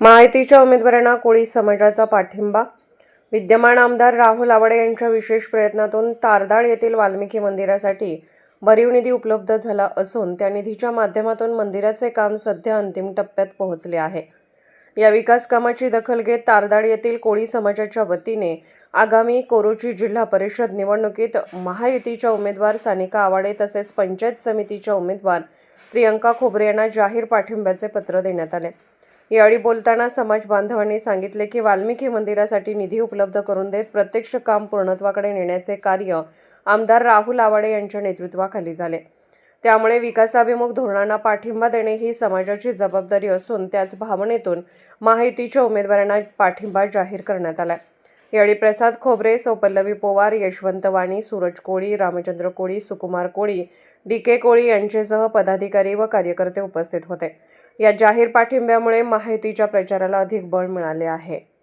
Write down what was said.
महायुतीच्या उमेदवारांना कोळी समाजाचा पाठिंबा. विद्यमान आमदार राहुल आवाडे यांच्या विशेष प्रयत्नातून तारदाळ येथील वाल्मिकी मंदिरासाठी भरीव निधी उपलब्ध झाला असून त्या निधीच्या माध्यमातून मंदिराचे काम सध्या अंतिम टप्प्यात पोहोचले आहे. या विकास कामाची दखल घेत तारदाळ येथील कोळी समाजाच्या वतीने आगामी कोरोची जिल्हा परिषद निवडणुकीत महायुतीच्या उमेदवार सानिका आवाडे तसेच पंचायत समितीच्या उमेदवार प्रियंका खोबरे यांना जाहीर पाठिंब्याचे पत्र देण्यात आले. यावेळी बोलताना समाज बांधवांनी सांगितले की वाल्मिकी मंदिरासाठी निधी उपलब्ध करून देत प्रत्यक्ष काम पूर्णत्वाकडे नेण्याचे कार्य आमदार राहुल आवाडे यांच्या नेतृत्वाखाली झाले. त्यामुळे विकासाभिमुख धोरणांना पाठिंबा देणे ही समाजाची जबाबदारी असून त्याच भावनेतून महायुतीच्या उमेदवारांना पाठिंबा जाहीर करण्यात आला यावेळी प्रसाद खोबरे सौपल्लवी पोवार यशवंत वाणी सूरज कोळी रामचंद्र कोळी सुकुमार कोळी डी के कोळी यांचेसह पदाधिकारी व कार्यकर्ते उपस्थित होते. या जाहीर पाठिंब्यामुळे महायुतीच्या प्रचाराला अधिक बळ मिळाले आहे.